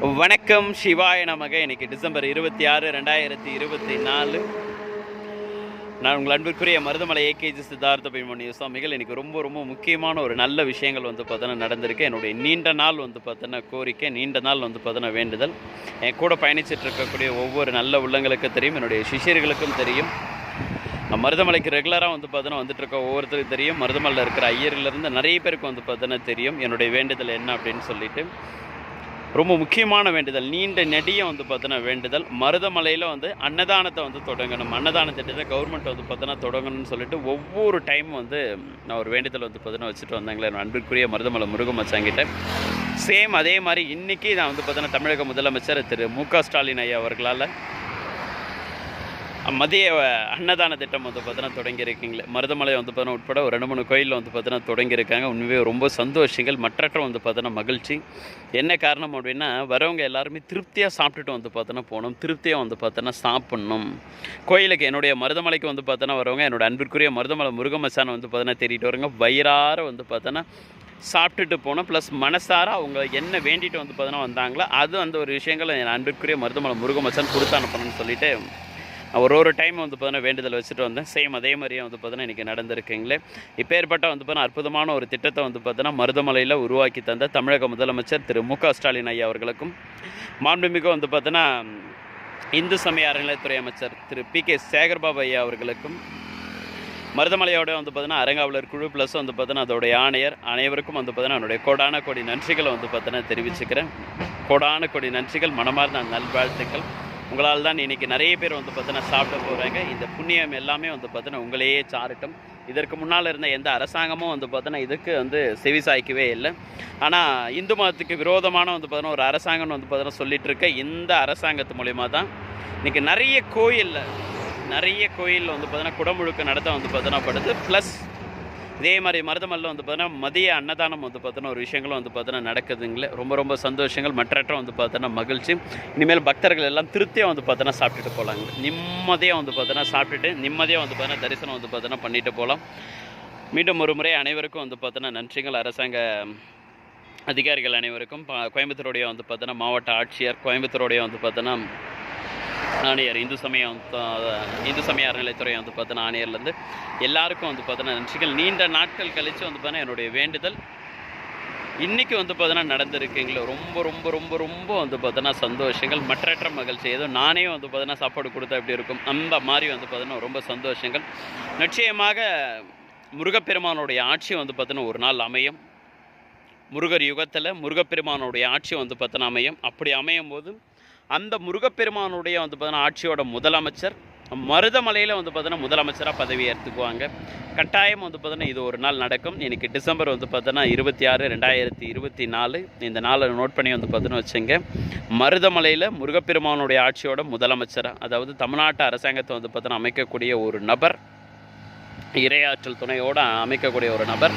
வணக்கம் சிவாய நமக. இன்னைக்கு டிசம்பர் இருபத்தி ஆறு ரெண்டாயிரத்தி இருபத்தி நாலு. நான் உங்கள் அன்பிற்குரிய மருதமலை ஏகேஜி சித்தார்த்த பெண்மணி சுவாமிகள் எனக்கு ரொம்ப ரொம்ப முக்கியமான ஒரு நல்ல விஷயங்கள் வந்து பார்த்தோன்னா நடந்திருக்கு. என்னுடைய நீண்ட நாள் வந்து பார்த்தோன்னா கோரிக்கை நீண்ட நாள் வந்து பார்த்தோன்னா வேண்டுதல். என் கூட பயணிச்சிட்டு இருக்கக்கூடிய ஒவ்வொரு நல்ல உள்ளங்களுக்கும் தெரியும் என்னுடைய சிஷியர்களுக்கும் தெரியும். நான் மருதமலைக்கு ரெகுலராக வந்து பார்த்தோன்னா வந்துட்டுருக்க ஒவ்வொருத்தருக்கும் தெரியும். மருதமலையில் இருக்கிற ஐயர்லேருந்து நிறைய பேருக்கு வந்து பார்த்தோன்னா தெரியும். என்னுடைய வேண்டுதல் என்ன அப்படின்னு சொல்லிட்டு. ரொம்ப முக்கியமான வேண்டுதல். நீண்ட நெடிய வந்து பார்த்தோன்னா வேண்டுதல். மருதமலையில் வந்து அன்னதானத்தை வந்து தொடங்கணும். அன்னதான திட்டத்தை கவர்மெண்ட் வந்து பார்த்தோன்னா தொடங்கணும்னு சொல்லிட்டு ஒவ்வொரு டைம் வந்து நான் ஒரு வேண்டுதல் வந்து பார்த்தோன்னா வச்சுட்டு வந்தாங்களே. என் அன்பிற்குரிய மருதமலை முருகமச்சாங்கிட்ட சேம் அதே மாதிரி இன்றைக்கி நான் வந்து பார்த்தோன்னா தமிழக முதலமைச்சர் திரு மு க ஸ்டாலின் ஐயா அவர்களால் மதிய அன்னதான திட்டம் வந்து பார்த்தீங்கன்னா தொடங்கியிருக்கீங்களே மருதமலை வந்து பார்த்தீங்கன்னா உட்பட ஒரு ரெண்டு மூணு கோயிலில் வந்து பார்த்தீங்கன்னா தொடங்கியிருக்காங்க உண்மையே ரொம்ப சந்தோஷங்கள் மற்றற்ற வந்து பார்த்தீங்கன்னா மகிழ்ச்சி என்ன காரணம் அப்படின்னா வரவங்க எல்லாருமே திருப்தியாக சாப்பிட்டுட்டு வந்து பார்த்தோன்னா போகணும் திருப்தியாக வந்து பார்த்தோன்னா சாப்பிட்ணும் கோயிலுக்கு என்னுடைய மருதமலைக்கு வந்து பார்த்தோன்னா வரவங்க என்னோடய அன்பிற்குரிய மருதமலை முருகமசானை வந்து பார்த்தோன்னா தேடிட்டு வரவங்க வயிறார வந்து பார்த்தோன்னா சாப்பிட்டுட்டு போனோம் ப்ளஸ் மனசார அவங்க என்ன வேண்டிட்டு வந்து பார்த்தோன்னா வந்தாங்களோ அது அந்த ஒரு விஷயங்களை என் அன்பிற்குரிய மருதமலை முருகமசான் கொடுத்து அனுப்பணும்னு சொல்லிட்டு ஒரு ஒரு டைம் வந்து பார்த்தீங்கன்னா வேண்டுதல் வச்சுட்டு வந்தேன். சேம் அதே மாதிரியே வந்து பார்த்தீங்கன்னா இன்றைக்கி நடந்திருக்குங்களே. இப்பேற்பட்ட வந்து பார்த்தீங்கன்னா அற்புதமான ஒரு திட்டத்தை வந்து பார்த்தீங்கன்னா மருதமலையில் உருவாக்கி தந்த தமிழக முதலமைச்சர் திரு மு ஸ்டாலின் ஐயா அவர்களுக்கும் மாண்புமிகு வந்து பார்த்தீங்கன்னா இந்து சமய அறநிலையத்துறை அமைச்சர் திரு பி கே சேகர்பாபு ஐயா அவர்களுக்கும் மருதமலையோட வந்து பார்த்தீங்கன்னா அரங்காவலர் குழு ப்ளஸ் வந்து பார்த்தீங்கன்னா அதோடைய ஆணையர் அனைவருக்கும் வந்து பார்த்தீங்கன்னா என்னுடைய கோடான கோடி நன்றிகளை வந்து பார்த்தீங்கன்னா தெரிவிச்சுக்கிறேன். கோடான கோடி நன்றிகள் மனமார்ந்த நல்வாழ்த்துக்கள். உங்களால் தான் இன்றைக்கி நிறைய பேர் வந்து பார்த்தீங்கன்னா சாப்பிட போகிறாங்க இந்த புண்ணியம் எல்லாமே வந்து பார்த்தீங்கன்னா உங்களையே சாரட்டும். இதற்கு முன்னால் இருந்த எந்த அரசாங்கமும் வந்து பார்த்தோன்னா இதுக்கு வந்து செவி சாய்க்கவே இல்லை. ஆனால் இந்து மதத்துக்கு விரோதமான வந்து பார்த்தோன்னா ஒரு அரசாங்கம்னு வந்து பார்த்தோன்னா சொல்லிட்டு இருக்க இந்த அரசாங்கத்து மூலிமா தான் இன்றைக்கி நிறைய கோயிலில் நிறைய கோயிலில் வந்து பார்த்தோன்னா குடமுழுக்கு நடத்த வந்து பார்த்தோன்னா படுது. ப்ளஸ் இதே மாதிரி மருதமல்ல வந்து பார்த்தோன்னா மதிய அன்னதானம் வந்து பார்த்தோன்னா ஒரு விஷயங்களும் வந்து பார்த்தோன்னா நடக்குதுங்களே ரொம்ப ரொம்ப சந்தோஷங்கள் மற்றற்ற வந்து பார்த்தோன்னா மகிழ்ச்சி இனிமேல் பக்தர்கள் எல்லாம் திருப்தியாக வந்து பார்த்தோன்னா சாப்பிட்டுட்டு போகலாங்க நிம்மதியாக வந்து பார்த்தோன்னா சாப்பிட்டுட்டு நிம்மதியாக வந்து பார்த்தோன்னா தரிசனம் வந்து பார்த்தோன்னா பண்ணிட்டு போகலாம் மீண்டும் ஒரு முறை அனைவருக்கும் வந்து பார்த்தோன்னா நன்றிகள் அரசாங்க அதிகாரிகள் அனைவருக்கும் கோயம்புத்தூருடைய வந்து பார்த்தோன்னா மாவட்ட ஆட்சியர் கோயம்புத்தூருடைய வந்து பார்த்தோன்னா ஆணையர் இந்து சமயம் இந்து சமய அறநிலைத்துறை வந்து பார்த்தோன்னா ஆணையர்லேருந்து எல்லாருக்கும் வந்து பார்த்தோன்னா நன்றிகள் நீண்ட நாட்கள் கழித்து வந்து பார்த்தீங்கன்னா என்னுடைய வேண்டுதல் இன்றைக்கி வந்து பார்த்தோன்னா நடந்திருக்குங்களே. ரொம்ப ரொம்ப ரொம்ப ரொம்ப வந்து பார்த்தோன்னா சந்தோஷங்கள் மற்றற்ற மகிழ்ச்சி. ஏதோ நானே வந்து பார்த்தோன்னா சாப்பாடு கொடுத்தா எப்படி இருக்கும்? அந்த மாதிரி வந்து பார்த்தோன்னா ரொம்ப சந்தோஷங்கள். நிச்சயமாக முருகப்பெருமானுடைய ஆட்சி வந்து பார்த்தோன்னா ஒரு நாள் அமையும். முருகர் யுகத்தில் முருகப்பெருமானுடைய ஆட்சி வந்து பார்த்தோன்னா அமையும். அப்படி அமையும் போது அந்த முருகப்பெருமானுடைய வந்து பார்த்தீங்கன்னா ஆட்சியோட முதலமைச்சர் மருதமலையில் வந்து பார்த்தீங்கன்னா முதலமைச்சராக பதவி ஏற்றுக்குவாங்க. கட்டாயம் வந்து பார்த்தோன்னா இது ஒரு நாள் நடக்கும். எனக்கு டிசம்பர் வந்து பார்த்தோன்னா இருபத்தி ஆறு ரெண்டாயிரத்தி இருபத்தி நாலு. இந்த நாளை நோட் பண்ணி வந்து பார்த்தோன்னு வச்சுங்க. மருதமலையில் முருகப்பெருமானுடைய ஆட்சியோட முதலமைச்சராக அதாவது தமிழ்நாட்டு அரசாங்கத்தை வந்து பார்த்தோன்னா அமைக்கக்கூடிய ஒரு நபர் இரையாற்றல் துணையோடு அமைக்கக்கூடிய ஒரு நபர்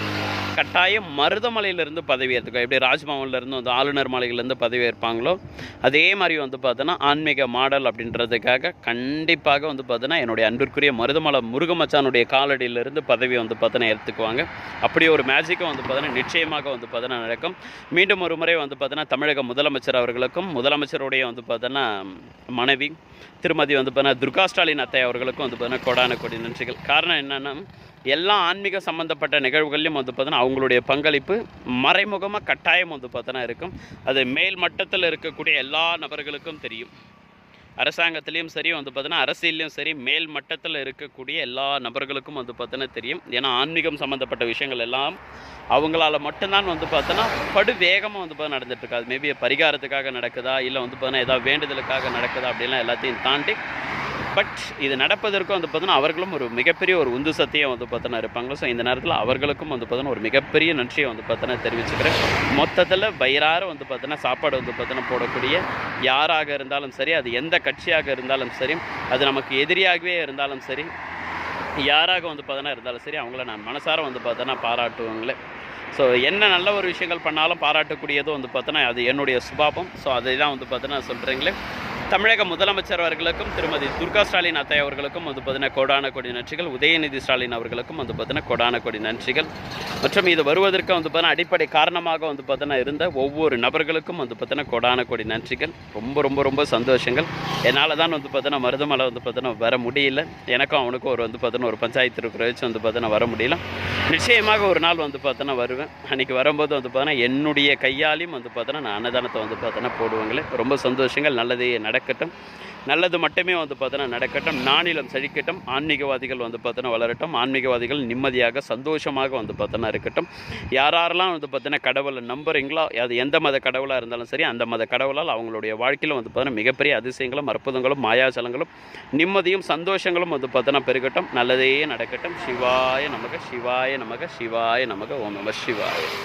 கட்டாயம் மருதமலையிலேருந்து பதவி எப்படி ராஜ்பவன்லேருந்து வந்து ஆளுநர் மாளிகையிலேருந்து பதவி ஏற்பாங்களோ அதே மாதிரி வந்து பார்த்தோன்னா ஆன்மீக மாடல் அப்படின்றதுக்காக கண்டிப்பாக வந்து பார்த்தோன்னா என்னுடைய அன்பிற்குரிய மருதமலை முருகமச்சானுடைய காலடியிலிருந்து பதவி வந்து பார்த்தோன்னா ஏற்றுக்குவாங்க. அப்படி ஒரு மேஜிக்கும் வந்து பார்த்தோன்னா நிச்சயமாக வந்து பார்த்தோன்னா நடக்கும். மீண்டும் ஒரு முறை வந்து பார்த்தோன்னா தமிழக முதலமைச்சர் அவர்களுக்கும் முதலமைச்சருடைய வந்து பார்த்தோன்னா மனைவி திருமதி வந்து பார்த்தீங்கன்னா துர்கா ஸ்டாலின் அத்தை அவர்களுக்கும் வந்து பார்த்தீங்கன்னா கொடான கொடி நன்றிகள். காரணம் என்னென்னா எல்லா ஆன்மீக சம்மந்தப்பட்ட நிகழ்வுகள்லையும் வந்து பார்த்தோன்னா அவங்களுடைய பங்களிப்பு மறைமுகமாக கட்டாயம் வந்து பார்த்தோன்னா இருக்கும். அது மேல் மட்டத்தில் இருக்கக்கூடிய எல்லா நபர்களுக்கும் தெரியும். அரசாங்கத்திலையும் சரி வந்து பார்த்தோன்னா அரசியல்லையும் சரி மேல் மட்டத்தில் இருக்கக்கூடிய எல்லா நபர்களுக்கும் வந்து பார்த்தோன்னா தெரியும். ஏன்னா ஆன்மீகம் சம்மந்தப்பட்ட விஷயங்கள் எல்லாம் அவங்களால மட்டும்தான் வந்து பார்த்தோன்னா படு வேகமாக வந்து பார்த்தா நடந்துட்டு இருக்கு. அது மேபி பரிகாரத்துக்காக நடக்குதா இல்லை வந்து பார்த்தோன்னா ஏதாவது வேண்டுதலுக்காக நடக்குதா அப்படின்லாம் எல்லாத்தையும் தாண்டி பட் இது நடப்பதற்கும் வந்து பார்த்தோன்னா அவர்களும் ஒரு மிகப்பெரிய ஒரு உந்து சக்தியை வந்து பார்த்தோன்னா இருப்பாங்க ஸோ இந்த நேரத்தில் அவர்களுக்கும் வந்து பார்த்தோன்னா ஒரு மிகப்பெரிய நன்றியை வந்து பார்த்தோன்னா தெரிவிச்சுக்கிறேன். மொத்தத்தில் வயிறார வந்து பார்த்தோன்னா சாப்பாடு வந்து பார்த்தோன்னா போடக்கூடிய யாராக இருந்தாலும் சரி அது எந்த கட்சியாக இருந்தாலும் சரி அது நமக்கு எதிரியாகவே இருந்தாலும் சரி யாராக வந்து பார்த்தோன்னா இருந்தாலும் சரி அவங்கள நான் மனசார வந்து பார்த்தோன்னா பாராட்டுவாங்களே. ஸோ என்ன நல்ல ஒரு விஷயங்கள் பண்ணாலும் பாராட்டக்கூடியதும் வந்து பார்த்தோன்னா அது என்னுடைய சுபாவம். ஸோ அதை தான் வந்து பார்த்தோன்னா சொல்கிறீங்களே தமிழக முதலமைச்சர் அவர்களுக்கும் திருமதி துர்கா ஸ்டாலின் அத்தை அவர்களுக்கும் வந்து பார்த்தீங்கன்னா கோடான கொடி நன்றிகள் உதயநிதி ஸ்டாலின் அவர்களுக்கும் வந்து பார்த்தீங்கன்னா கோடான கொடி நன்றிகள் மற்றும் இது வருவதற்கு வந்து பார்த்தீங்கன்னா அடிப்படை காரணமாக வந்து பார்த்தீங்கன்னா இருந்த ஒவ்வொரு நபர்களுக்கும் வந்து பார்த்தீங்கன்னா கோடான கொடி நன்றிகள் ரொம்ப ரொம்ப ரொம்ப சந்தோஷங்கள் என்னால் தான் வந்து பார்த்தீங்கன்னா மருதமலை வந்து பார்த்தீங்கன்னா வர முடியல எனக்கும் அவனுக்கும் ஒரு வந்து பார்த்தீங்கன்னா ஒரு பஞ்சாயத்து இருக்கிற வச்சு வந்து பார்த்தீங்கன்னா வர முடியல நிச்சயமாக ஒரு நாள் வந்து பார்த்தோன்னா வருவேன் அன்றைக்கி வரும்போது வந்து பார்த்தோன்னா என்னுடைய கையாலையும் வந்து பார்த்தோன்னா நான் அன்னதானத்தை வந்து பார்த்தோன்னா போடுவாங்களே ரொம்ப சந்தோஷங்கள் நல்லதே நடக்கட்டும். நல்லது மட்டுமே வந்து பார்த்தோன்னா நடக்கட்டும். நானிலம் செழிக்கட்டும். ஆன்மீகவாதிகள் வந்து பார்த்தோன்னா வளரட்டும். ஆன்மீகவாதிகள் நிம்மதியாக சந்தோஷமாக வந்து பார்த்தோன்னா இருக்கட்டும். யாரெல்லாம் வந்து பார்த்தோன்னா கடவுளை நம்புறீங்களோ அது எந்த மத கடவுளாக இருந்தாலும் சரி அந்த மத கடவுளால் அவங்களுடைய வாழ்க்கையில் வந்து பார்த்தோன்னா மிகப்பெரிய அதிசயங்களும் அற்புதங்களும் மாயாசலங்களும் நிம்மதியும் சந்தோஷங்களும் வந்து பார்த்தோன்னா பெருகட்டும். நல்லதே நடக்கட்டும். சிவாய நமக சிவாய நமக சிவாய நமக ஓம் நம சிவாய.